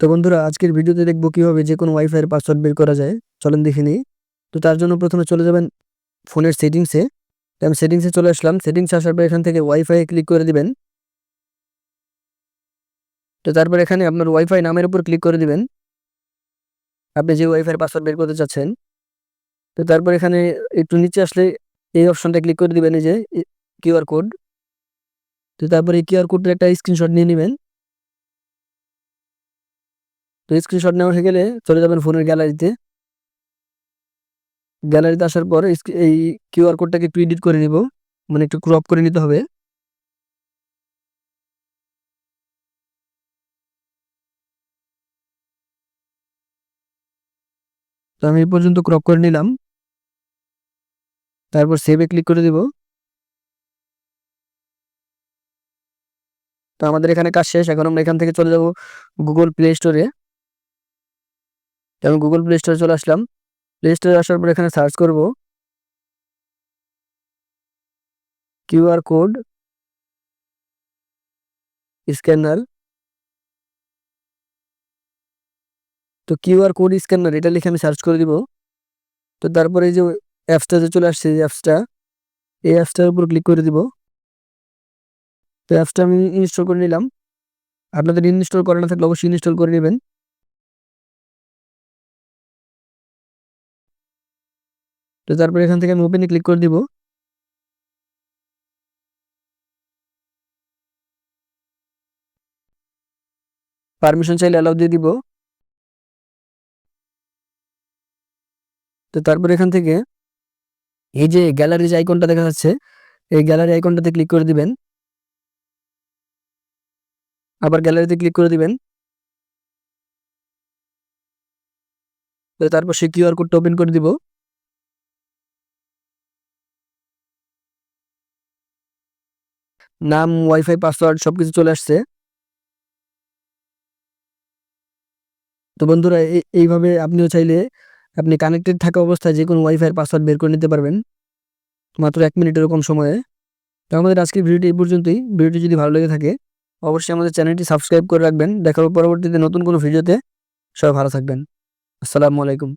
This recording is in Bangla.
তো বন্ধুরা, আজকের ভিডিওতে দেখব কীভাবে যে কোনো ওয়াইফাই এর পাসওয়ার্ড বের করা যায়। চলেন দেখে নিই। তো তার জন্য প্রথমে চলে যাবেন ফোনের সেটিংসে তো আমি সেটিংসে চলে আসলাম। সেটিংসে আসার পর এখান থেকে ওয়াইফাই ক্লিক করে দিবেন। তো তারপর এখানে আপনার ওয়াইফাই নামের উপর ক্লিক করে দিবেন। আপনি যে ওয়াইফাই এর পাসওয়ার্ড বের করতে চাচ্ছেন। তো তারপর এখানে একটু নিচে আসলে এই অপশনটা ক্লিক করে দিবেন এই যে কিউআর কোড তো তারপরে এই কিউআর কোডের একটা স্ক্রিনশট নিয়ে নেবেন। তো স্ক্রিনশট নেওয়া হয়ে গেলে চলে যাবেন ফোনের গ্যালারিতে গ্যালারিতে আসার পর এই কিউআর কোডটাকে একটু এডিট করে নিব। মানে একটু ক্রপ করে নিতে হবে। তো আমি এই পর্যন্ত ক্রপ করে নিলাম। তারপর সেভে ক্লিক করে দিব। তো আমাদের এখানে কাজ শেষ। এখন আমরা এখান থেকে চলে যাব গুগল প্লে স্টোরে আমি গুগল প্লে স্টোরে চলে আসলাম। প্লে স্টোরে আসার পর এখানে সার্চ করব। কিউআর কোড স্ক্যানার তো কিউআর কোড স্ক্যানার এটা লিখে আমি সার্চ করে দিব। তো তারপরে এই যে অ্যাপসটা যে চলে আসছে যে অ্যাপসটা এই অ্যাপসটার উপর ক্লিক করে দিব। তো অ্যাপসটা আমি ইনস্টল করে নিলাম। আপনাদের ইনস্টল করা না থাকলে অবশ্যই ইনস্টল করে নেবেন। তো তারপরে এখান থেকে আমি ওপেনে ক্লিক করে দিব। পারমিশন চাইলে অ্যালাউ দিয়ে দিব। তো তারপর এখান থেকে এই যে গ্যালারি যে আইকনটা দেখা যাচ্ছে, এই গ্যালারি আইকনটাতে ক্লিক করে দিবেন। আবার গ্যালারিতে ক্লিক করে দিবেন। তারপর সেই কিউআর কোডটা ওপেন করে দিব। নাম ওয়াইফাই পাসওয়ার্ড সবকিছু চলে আসছে। তো বন্ধুরা এইভাবে আপনিও চাইলে আপনি কানেক্টেড থাকা অবস্থায় যে কোনো ওয়াইফাইয়ের পাসওয়ার্ড বের করে নিতে পারবেন। মাত্র এক মিনিটের কম সময়ে। তো আমাদের আজকের ভিডিওটি এই পর্যন্তই। ভিডিওটি যদি ভালো লেগে থাকে, অবশ্যই আমাদের চ্যানেলটি সাবস্ক্রাইব করে রাখবেন। দেখার পরবর্তীতে নতুন কোনো ভিডিওতে। সবাই ভালো থাকবেন। আসসালামু আলাইকুম।